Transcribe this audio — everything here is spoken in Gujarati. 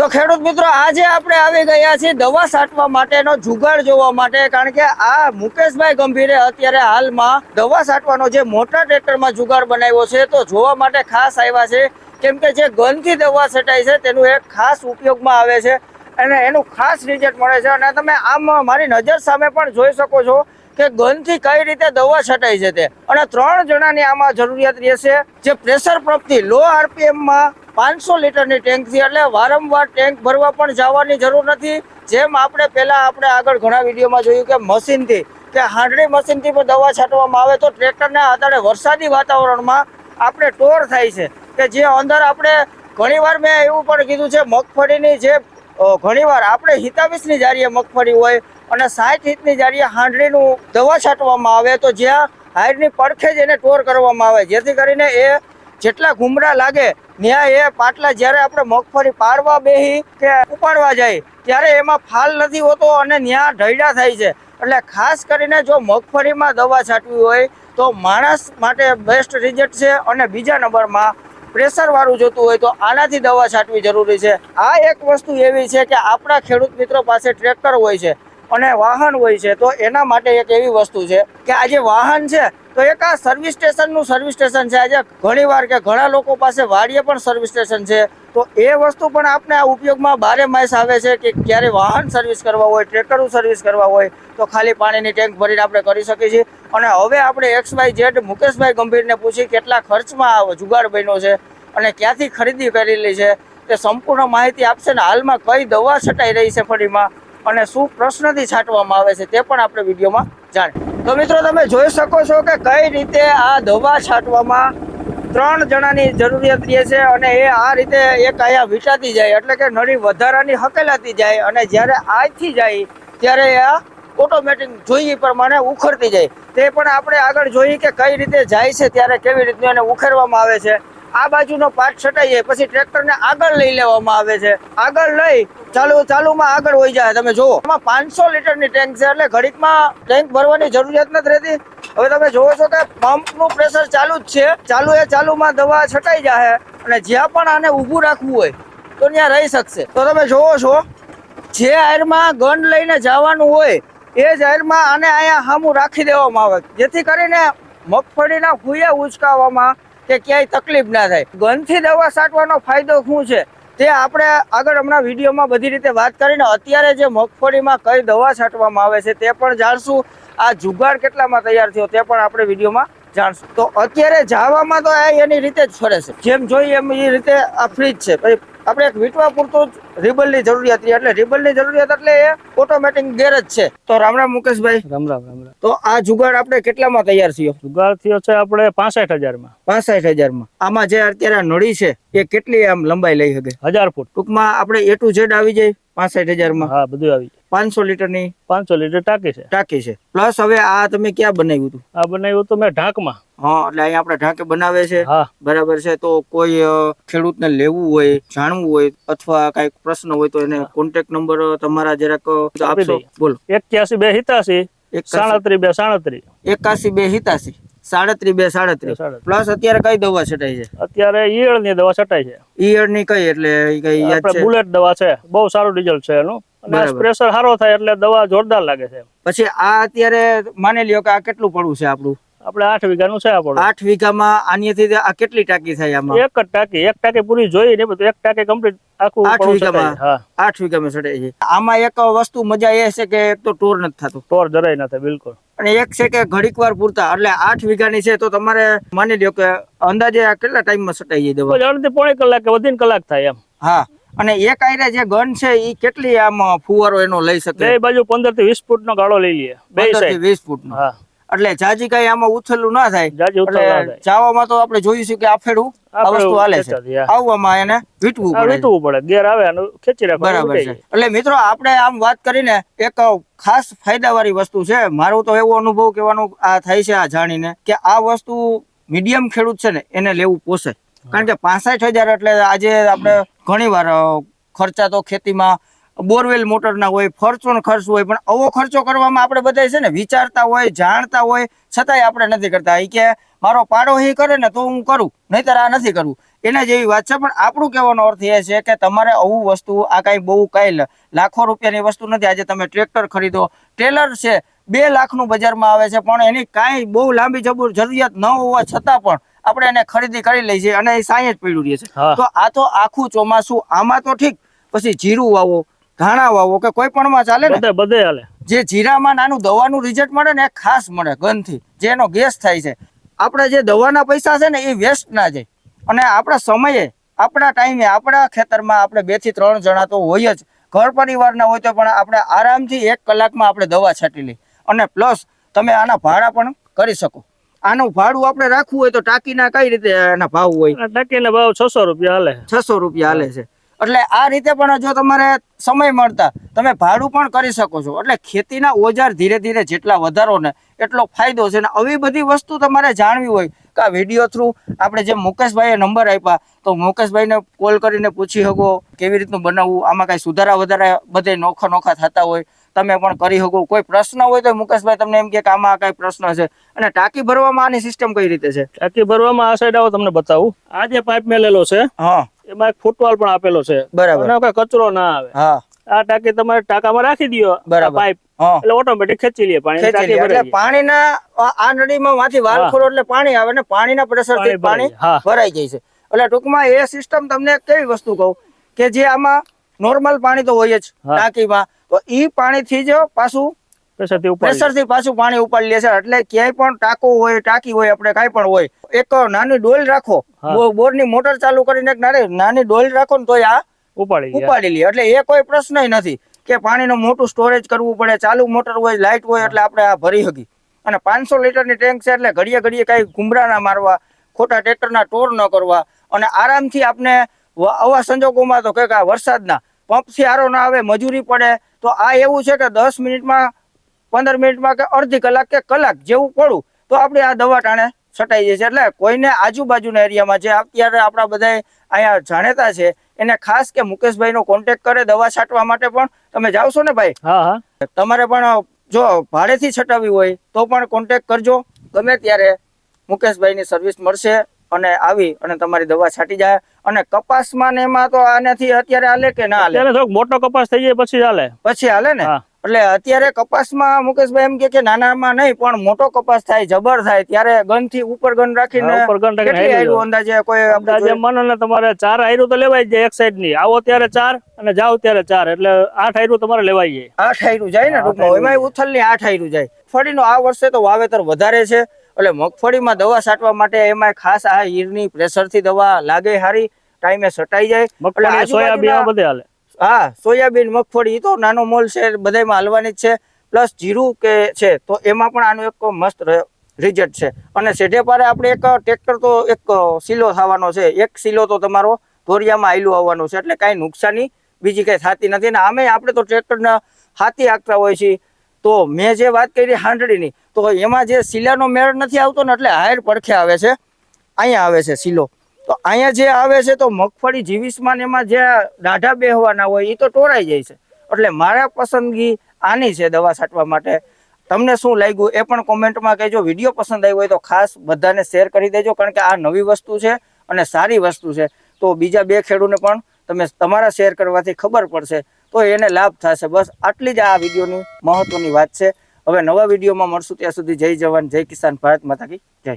તો ખેડૂત મિત્રો, આજે આપણે આવી ગયા છીએ દવા છાંટવા માટેનો જુગાડ જોવા માટે, કારણ કે આ મુકેશભાઈ ગંભીરે અત્યારે હાલમાં દવા છાંટવાનો જે મોટા ટ્રેક્ટરમાં જુગાડ બનાવ્યો છે, તો જોવા માટે ખાસ આવ્યા છે. કેમ કે જે ગનથી દવા છટાય છે, તેનું એક ખાસ ઉપયોગમાં આવે છે અને એનું ખાસ રિઝલ્ટ મળે છે. અને તમે આમ મારી નજર સામે પણ જોઈ શકો છો કે ગનથી કઈ રીતે દવા છટાય છે તે. અને ત્રણ જણાની આમાં જરૂરિયાત રહેશે. જે પ્રેશર પંપથી લો આરપીએમમાં પાંચસો લીટરની ટેન્કથી એટલે વારંવાર ટેન્ક ભરવા પણ જવાની જરૂર નથી. જેમ આપણે પહેલાં આપણે આગળ ઘણા વિડીયોમાં જોયું કે મશીનથી, કે હાંડણી મશીનથી પણ દવા છાંટવામાં આવે તો ટ્રેક્ટરના આધારે વરસાદી વાતાવરણમાં આપણે ટોર થાય છે. કે જે અંદર આપણે ઘણીવાર મેં એવું પણ કીધું છે, મગફળીની જે ઘણીવાર આપણે હિતાવીસની જારીએ મગફળી હોય અને સાઠ હિતની જારીએ હાંડણીનું દવા છાંટવામાં આવે તો જ્યાં હાયરની પડખે જ એને ટોર કરવામાં આવે. જેથી કરીને એ જેટલા ઘુમરા લાગે ત્યાં એ પાટલા જ્યારે આપણે મગફળી પાડવા બેહી કે ઉપાડવા જાય, ત્યારે એમાં ફાલ નથી હોતો અને ત્યાં ઢૈડા થાય છે. એટલે ખાસ કરીને જો મગફળીમાં દવા છાંટવી હોય, તો માણસ માટે બેસ્ટ રિઝલ્ટ છે અને બીજા નંબરમાં પ્રેશરવાળું જોતું હોય તો આનાથી દવા છાંટવી જરૂરી છે. આ એક વસ્તુ એવી છે કે આપણા ખેડૂત મિત્રો પાસે ટ્રેક્ટર હોય છે અને વાહન હોય છે, તો એના માટે એક એવી વસ્તુ છે કે આ જે વાહન છે તો એક આ સર્વિસ સ્ટેશનનું સર્વિસ સ્ટેશન છે. આજે ઘણીવાર કે ઘણા લોકો પાસે વાડીએ પણ સર્વિસ સ્ટેશન છે. તો એ વસ્તુ પણ આપણે આ ઉપયોગમાં બારે માસ આવે છે કે ક્યારે વાહન સર્વિસ કરવા હોય, ટ્રેક્ટરનું સર્વિસ કરવા હોય, તો ખાલી પાણીની ટેન્ક ભરીને આપણે કરી શકીએ છીએ. અને હવે આપણે એક્સ વાય ઝેડ મુકેશભાઈ ગંભીરને પૂછી કેટલા ખર્ચમાં આ જુગાડ બન્યો છે અને ક્યાંથી ખરીદી કરેલી છે તે સંપૂર્ણ માહિતી આપશે ને હાલમાં કઈ દવા છટાઈ રહી છે ફળીમાં અને શું પ્રશ્નથી છાંટવામાં આવે છે તે પણ આપણે વિડીયોમાં જાણીએ તો મિત્રો તમે જોઈ શકો છો કે કઈ રીતે આ દવા છાંટવામાં ત્રણ જણાની જરૂરિયાત રહે છે અને એ આ રીતે એક અહીંયા વિટાતી જાય, એટલે કે નળી વધારાની હકેલાતી જાય અને જ્યારે આજથી જાય, ત્યારે આ ઓટોમેટિક જોઈએ પ્રમાણે ઉખડતી જાય. તે પણ આપણે આગળ જોઈએ કે કઈ રીતે જાય છે, ત્યારે કેવી રીતનું એને ઉખેરવામાં આવે છે. આ બાજુનો પાર્ટ છટાઈ જાય પછી ટ્રેક્ટરને આગળ લઈ લેવામાં આવે છે. આગળ લઈ ચાલુ ચાલુમાં આગળ હોય જાય. તમે જુઓ એમાં પાંચસો લીટરની ટેન્ક છે, એટલે ઘડીકમાં ટેન્ક ભરવાની જરૂરિયાત નથી રહેતી. હવે તમે જોવો છો કે પંપનું પ્રેશર ચાલુ જ છે. ચાલુ એ ચાલુમાં દવા છટાઈ જાય અને જ્યાં પણ આને ઊભું રાખવું હોય, તો ત્યાં રહી શકશે. તો તમે જોવો છો, જે આયરમાં ગન લઈને જવાનું હોય, એ જ આયરમાં આને અહીંયા સામું રાખી દેવામાં આવે. જેથી કરીને મગફળીના ફૂયા ઉચકાવવામાં કે ક્યાંય તકલીફ ના થાય. ગનથી દવા છાંટવાનો ફાયદો શું છે? તે આપણે આગળ હમણાં વિડીયોમાં બધી રીતે વાત કરીને અત્યારે જે મગફળીમાં કઈ દવા છાંટવામાં આવે છે તે પણ જાણશું. આ જુગાડ કેટલામાં તૈયાર થયો તે પણ આપણે વિડીયોમાં જાણશું. તો અત્યારે જાવામાં તો આ એની રીતે જ ફરે છે. જેમ જોઈએ એમ એ રીતે આ ફ્રીજ છે. પછી આપણે એક વીટવા પૂરતું જ રિબલની જરૂરિયાત રહી એટલે રિબલની જરૂરિયાત એટલે એ ઓટોમેટિક ગેરેજ છે. તો રામ રામ મુકેશભાઈ. રામ રામ રામ રામ. તો આ જુગાડ આપણે કેટલામાં તૈયાર થયો? જુગાડ થયો છે આપણે પાસઠ હજારમાં. પાસઠ હજારમાં. આમાં જે અત્યારે નળી છે એ કેટલી આમ લંબાઈ લઈ શકે? હજાર ફૂટ. ટૂંકમાં આપણે એ ટુ ઝેડ આવી જાય પાસઠ હજારમાં. હા બધું આવી જાય. પાંચસો લીટરની પાંચસો લીટર ટાંકી છે. ટાંકી છે. પ્લસ હવે આ તમે ક્યાં બનાવ્યું હતું? આ બનાવ્યું તો મેં ઢાંકમાં. હા એટલે અહીંયા આપણે ઢાંકે બનાવે છે. બરાબર છે તો કોઈ ખેડૂતને લેવું હોય જાણવું હોય અથવા કંઈક પ્રશ્ન હોય તો એને કોન્ટેક્ટ નંબર તમારા જરાક આપશો? બોલો. એક્યાસી બે હિતાસી એકાસી સાડત્રીસ બે સાડત્રીસ. એકાસી બે હિતાસી. સાડત્રીસ બે સાડત્રીસ. પ્લસ અત્યારે કઈ દવા છટાઈ છે? અત્યારે ઈયળની દવા છટાઈ છે. ઈયળની કઈ એટલે કઈ બુલેટ દવા છે. બહુ સારું રિઝલ્ટ છે એનું. અને પ્રેશર સારો થાય એટલે દવા જોરદાર લાગે છે પછી આ અત્યારે માની લ્યો કે આ કેટલું પડવું છે આપણું? આપણે આઠ વીઘાનું છે આપણું આઠ વીઘામાં આનીથી આ કેટલી ટાંકી થાય આમાં? એક જ ટાંકી એક ટાંકી પૂરી જોઈ ને એક ટાંકી કમ્પ્લીટ આખું આઠ વીઘામાં? આઠ વીઘામાં ચડાય છે આમાં એક વસ્તુ મજા એ છે કે એક તો ટોર નથી થતું. ટોર જરાય નથી બિલકુલ. અને એક છે કે ઘડીક વાર પૂરતા એટલે આઠ વીઘાની છે તો તમારે માની લ્યો કે અંદાજે આ કેટલા ટાઈમમાં સટાઈ જાય દવા? અડધી પોણી કલાક કે વધીને કલાક થાય એમ. હા. અને એક આયરે જે ગન છે એ કેટલી આમ ફુવારો એનો લઈ શકે? બે બાજુ પંદરથી વીસ ફૂટ નો ગાળો લઈ લઈએ. બે સાઈડ. 20 ફૂટ નો હા. એટલે જાજી કઈ આમાં ઉછલું ના થાય? જાજી ઉતર ના એટલે થાય. જાવામાં તો આપણે જોયું છે કે આફેડું આ વસ્તુ હાલે છે. આવવામાં એને વીટવું પડે. વીટવું પડે. ગેર આવે અને ખેંચી રાખવાનું બરાબર છે. એટલે મિત્રો આપણે આમ વાત કરીને એક ખાસ ફાયદાવાળી વસ્તુ છે. મારો તો એવો અનુભવ કહેવાનો આ થાય છે આ જાણીને કે આ વસ્તુ મીડિયમ ખેડૂત છે ને એને લેવું પોસે. કારણ કે પાસઠ હજાર એટલે આજે આપણે ઘણીવાર વાર ખર્ચા તો ખેતીમાં, બોરવેલ મોટરના હોય ફોર્ચ્યુન ખર્ચ હોય, પણ આવો ખર્ચો કરવામાં આપણે બધા છે ને વિચારતા હોય, જાણતા હોય, છતાંય આપણે નથી કરતા. એ કે મારો પાડો હી કરે ને તો હું કરું, નહીતર આ નથી કરવું એના જેવી વાત છે, પણ આપણું કહેવાનો અર્થ એ છે કે તમારે આવું વસ્તુ, આ કાંઈ બહુ કાંઈ લાખો રૂપિયાની વસ્તુ નથી. આજે તમે ટ્રેક્ટર ખરીદો, ટ્રેલર છે, બે લાખનું બજારમાં આવે છે, પણ એની કાંઈ બહુ લાંબી જરૂરિયાત ન હોવા છતાં પણ આપણે એને ખરીદી કરી લઈએ છીએ અને એ સાંઈ જ પડ્યું રહે છે. તો આ તો આખું ચોમાસું આમાં તો ઠીક પછી જીરું વાવો ધાણા વાવો કે કોઈ પણ માં ચાલે ને બધે હાલે. જે જીરામાં નાનું દવાનું રિઝલ્ટ મળે ને એ ખાસ મળે ગંધથી જેનો ગેસ થાય છે. આપણે જે દવાના પૈસા છે ને એ વેસ્ટ ના જાય. અને આપણા સમયે આપણા ટાઈમે આપણા ખેતરમાં આપણે બેથી ત્રણ જણા તો હોય જ. ઘર પરિવારના હોય તો પણ આપણે આરામથી એક કલાકમાં આપણે દવા છાંટી લઈ અને પ્લસ તમે આના ભાડા પણ કરી શકો. આનું ભાડું આપણે રાખવું હોય તો ટાંકીના કઈ રીતે એના ભાવ હોય? ટાંકીના ભાવ છસો રૂપિયા હાલે. છસો રૂપિયા હાલે છે. એટલે આ રીતે પણ જો તમારે સમય મળતા તમે ભાડું પણ કરી શકો છો. એટલે ખેતીના ઓજાર ધીરે ધીરે જેટલા વધારો ને એટલો ફાયદો છે. ને આવી બધી વસ્તુ તમારે જાણવી હોય કે આ વીડિયો થ્રુ આપણે જે મુકેશભાઈએ નંબર આપ્યા તો મુકેશભાઈને કોલ કરીને પૂછી શકો કેવી રીતનું બનાવવું આમાં કાંઈ સુધારા વધારા બધે નોખા નોખા થતા હોય. તમે પણ કરી શકો. કોઈ પ્રશ્ન હોય તો મુકેશભાઈ તમને એમ કે આમાં કઈ પ્રશ્ન છે. અને ટાંકી ભરવામાં આની સિસ્ટમ કઈ રીતે છે? ટાંકી ભરવામાં આ સાઈડ આવો તમને બતાવું. આ જે પાઇપ મેલેલો છે હા. એમાં એક ફૂટવાલ પણ આપેલો છે. બરાબર. કચરો ના આવે. હા. આ ટાંકી તમારે ટાંકામાં રાખી દો બરાબર. પાઇપ એટલે ઓટોમેટિક ખેંચી લે પાણી. એટલે પાણીના આ- નળીમાં માંથી વાલ ખોલો એટલે પાણી આવે ને પાણીના પ્રેશરથી પાણી ભરાઈ જાય છે. એટલે ટૂંકમાં એ સિસ્ટમ તમને કેવી વસ્તુ કહું કે જે આમાં નોર્મલ પાણી તો હોય જ ટાંકીમાં. તો એ પાણીથી જ પાછું પ્રેશરથી ઉપર પ્રેશરથી પાછું પાણી ઉપાડી લે છે. એટલે ક્યાંય પણ ટાંકો હોય ટાંકી હોય આપણે કાંઈ પણ હોય એક નાની ડોલ રાખો. બોરની મોટર ચાલુ કરીને નાની ડોલ રાખો ને તો આ ઉપાડી ઉપાડી લે. એટલે એ કોઈ પ્રશ્ન નથી કે પાણીનું મોટું સ્ટોરેજ કરવું પડે ચાલુ મોટર હોય લાઇટ હોય એટલે આપણે આ ભરી હકી અને પાંચસો લીટરની ટેન્ક છે એટલે ઘડીએ ઘડીએ કાંઈ ઘુમરા ના મારવા ખોટા ટ્રેક્ટરના ટોર ન કરવા. અને આરામથી આપણે આવા સંજોગોમાં તો કંઈક આ વરસાદના પંપથી આરો ના આવે મજૂરી પડે તો આ એવું છે કે દસ મિનિટમાં પંદર મિનિટમાં કે અડધી કલાક કે કલાક જેવું પડું તો આપણે આ દવા ટાણે છટાઈ જશે એટલે કોઈને આજુબાજુના એરિયામાં જે અત્યારે આપણા બધા અહીંયા જાણેતા છે એને ખાસ કે મુકેશભાઈનો કોન્ટેક્ટ કરે દવા છાંટવા માટે પણ. તમે જાવશો ને ભાઈ? હા હા. તમારે પણ જો ભાડેથી છટાવી હોય તો પણ કોન્ટેક્ટ કરજો. ગમે ત્યારે મુકેશભાઈની સર્વિસ મળશે. અને આવી અને તમારી દવા છાંટી જાય અને કપાસમાં ને એમાં તો આનાથી અત્યારે હાલે કે ના હાલે? મોટો કપાસ થઈ જાય પછી ચાલે પછી હાલે ને? એટલે અત્યારે કપાસમાં મુકેશભાઈ એમ કે કે નાનામાં નહીં પણ મોટો કપાસ થાય જબર થાય ત્યારે ગનથી ઉપર ગન રાખીને ઉપર ગન રાખીને અંદાજે કોઈ અંદાજે મન અને તમારે ચાર આયરું તો લેવાય જાય એક સાઈડની આવો ત્યારે ચાર અને જાઓ ત્યારે ચાર. એટલે આઠ આયરું તમારે લેવાય જાય. આઠ આયરું જાય ને ટૂંકમાં. એમાં ઉથલની આઠ આયરું જાય. ફળીનો આ વર્ષે તો વાવેતર વધારે છે. એટલે મગફળીમાં દવા છાંટવા માટે એમાં ખાસ આ હીરની પ્રેશરથી દવા લાગે હારી ટાઈમે છટાઈ જાય. મગફળી સોયાબીન બધે હાલે? હા સોયાબીન મગફળી તો નાનો મોલ છે બધામાં હાલવાની જ છે. પ્લસ જીરું કે છે તો એમાં પણ આનું એક મસ્ત રિઝલ્ટ છે. અને સેઢે પારે આપણે એક ટ્રેક્ટર તો એક સિલો થવાનો છે. એક સિલો તો તમારો ધોરિયામાં આયલું આવવાનું છે. એટલે કાંઈ નુકસાની બીજી કાંઈ થતી નથી. અને આમે આપણે તો ટ્રેક્ટરના હાથી હાંકતા હોય છે તો મેં જે વાત કરી હાંડળીની તો એમાં જે શીલાનો મેળ નથી આવતો ને એટલે હાયર પડખે આવે છે, અહીંયા આવે છે શીલો. તો અહીંયા જે આવે છે, તો મગફળી જીવીસમાં એમાં જે દાઢા બેહવાના હોય એ તો ટોરાઈ જાય છે. એટલે મારા પસંદગી આની છે દવા છાંટવા માટે. તમને શું લાગ્યું એ પણ કોમેન્ટમાં કહેજો. વીડિયો પસંદ આવ્યો હોય તો ખાસ બધાને શેર કરી દેજો, કારણ કે આ નવી વસ્તુ છે અને સારી વસ્તુ છે. તો બીજા બે ખેડૂને પણ તમે તમારા શેર કરવાથી ખબર પડશે. તો એને લાભ થશે. બસ આટલી જ આ વિડીયોની મહત્વની વાત છે. હવે નવા વિડીયોમાં મળશું ત્યાં સુધી જય જવાન, જય કિસાન ભારત માતા કી જય.